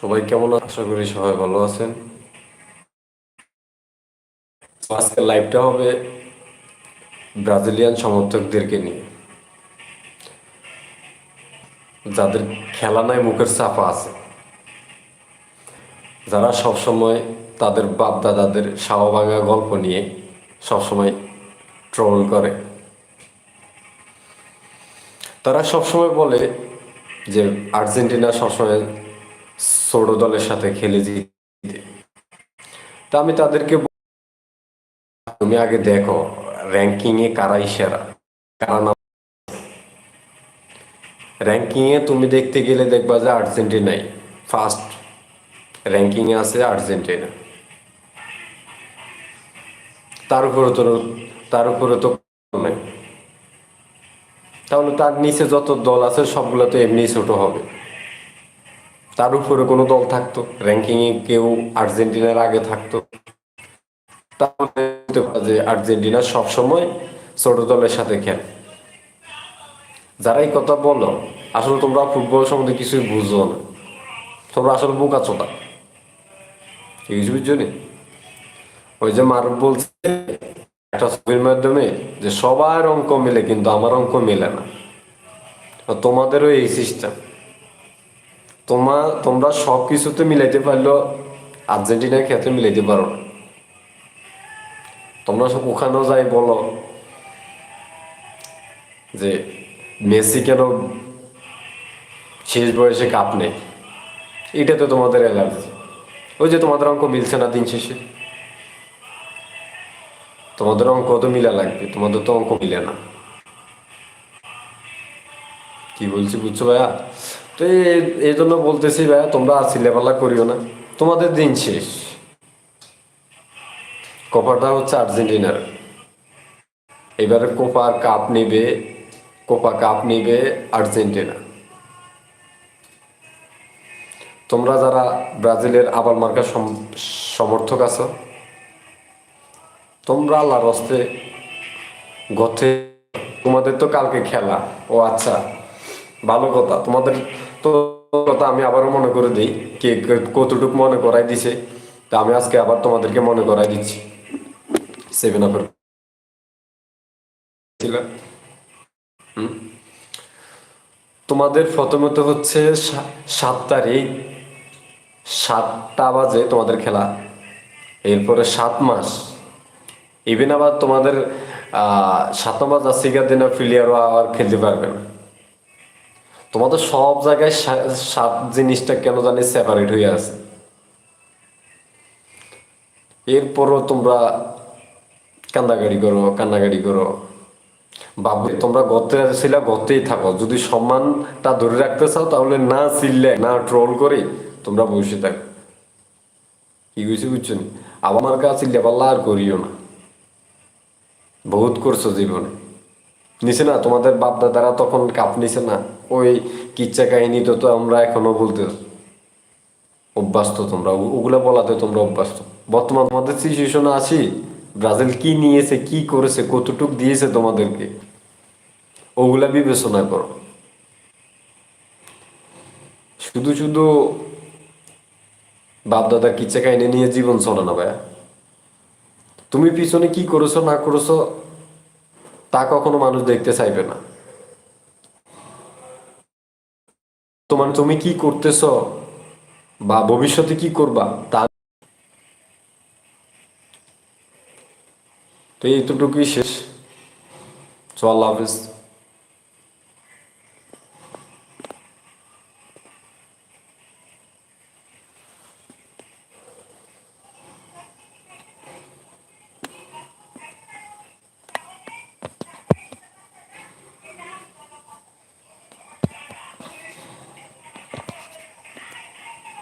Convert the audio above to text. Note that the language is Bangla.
সবাই কেমন? আশা করি সবাই ভালো আছেন। তো আজকের লাইভটা হবে ব্রাজিলিয়ান সমর্থকদেরকে নিয়ে। যাদের খেলা নাই, মুখের চাপা আছে। যারা সবসময় তাদের বাপ দাদাদের ভাঙা গল্প নিয়ে সবসময় ট্রল করে। তারা সবসময় বলে যে আর্জেন্টিনা সবসময় ছোট দলের সাথে খেলে জিতে। তা আমি তাদেরকে তুমি আগে দেখো র্যাঙ্কিং এ কারা সেরা কারা নাম। র্যাঙ্কিং এ তুমি দেখতে গেলে দেখবা যে আর্জেন্টিনাই ফার্স্ট র্যাঙ্কিং এ আছে আর্জেন্টিনা। তার উপরে তো তার উপরে তো তাহলে তার নিচে যত দল আছে, সবগুলো তো এমনি ছোট হবে। তার উপরে কোনো দল থাকতো। র্যাঙ্কিং এ কেউ আর্জেন্টিনার আগে থাকতো। যে আর্জেন্টিনা সবসময় ছোট দলের সাথে খেলে। যারা এই কথা বলো, আসলে তোমরা ফুটবল সম্বন্ধে কিছুই বুঝো না। তোমরা আসলে বোকা চোদা কিছু বুঝছ নি? ওই যে মারুফ বলছে একটা ছবির মাধ্যমে যে সবার অঙ্ক মিলে কিন্তু আমার অঙ্ক মিলে না। তোমাদেরও এই সিস্টেম তোমার তোমরা সব কিছুতে মিলাইতে পারলেও আর্জেন্টিনার ক্ষেত্রে মিলাইতে পারো তোমরা সব ওখানেও যাই বলো যে মেসি কেন শেষ বয়সে কাপ নেই এটা তো তোমাদের অ্যালার্জি ওই যে তোমাদের অঙ্ক মিলছে না দিন শেষে। তোমাদের অঙ্ক তো মিলা লাগবে, তোমাদের তো অঙ্ক মিলে না। কি বলছি, বুঝছ ভাইয়া? তো এই- জন্য বলতেছি ভাইয়া, তোমরা আর সিলেবালা করিও না। তোমাদের দিন শেষ। কোপাটা হচ্ছে আর্জেন্টিনার। এবারে কোপার কাপ নেবে, কোপা কাপ নেবে আর্জেন্টিনা। তোমরা যারা ব্রাজিলের আবার মার্কা সম- সমর্থক আছো, তোমরা আল্লাহর হস্তে গথে তোমাদের তো কালকে খেলা। ও আচ্ছা ভালো কথা। তোমাদের কথা আমি আবারও মনে করে দিই কে কতটুক মনে করাই দিছে তা আমি আজকে আবার তোমাদেরকে মনে করাই দিচ্ছি। সেভেন আপের তোমাদের প্রথমত হচ্ছে সাত তারিখ সাতটা বাজে তোমাদের খেলা। এরপরে সাত মাস। ইভেন আবার তোমাদের আহ, সাত নম্বর জার্সিকার দিন প্লেয়ারও আর খেলতে পারবে না। তোমাদের সব জায়গায় সাত জিনিসটা কেন জানি সেপারেট হয়ে আছে। এরপরও তোমরা কান্দাগাড়ি করো কান্নাগাড়ি করো। বাবু, তোমরা গতে ছিলা গতেই থাকো। যদি সম্মানটা ধরে রাখতে চাও, তাহলে না চিল্লে, না ট্রোল করে তোমরা বসে থাকো। কি বুঝছি বুঝছ নি? আমার কাছে চিল্লে পাল্লা আর করিও না। বহুত করছ জীবনে। নিছে না, তোমাদের বাপ দাদারা তখন কাপ নিছে না। ওই কিচ্ছা কাহিনী তো তো আমরা এখনও বলতে অভ্যস্ত তোমরা। ওগুলা বলাতে তোমরা অভ্যস্ত। বর্তমান তোমাদের সিচুয়েশনে আছি। ব্রাজিল কি নিয়েছে, কি করেছে, কতটুক দিয়েছে তোমাদেরকে? ওগুলা বিবেচনা করো। শুধু শুধু বাপ দাদার কিচ্ছা কাহিনী নিয়ে জীবন চলে না ভাইয়া। তুমি পিছনে কি করেছ, না করেছ, তা কখনো মানুষ দেখতে চাইবে না। তোমার তুমি কি করতেছ? বা ভবিষ্যতে কি করবা? তা তো এইটুকুই শেষ। চল আল্লাহ হাফিজ।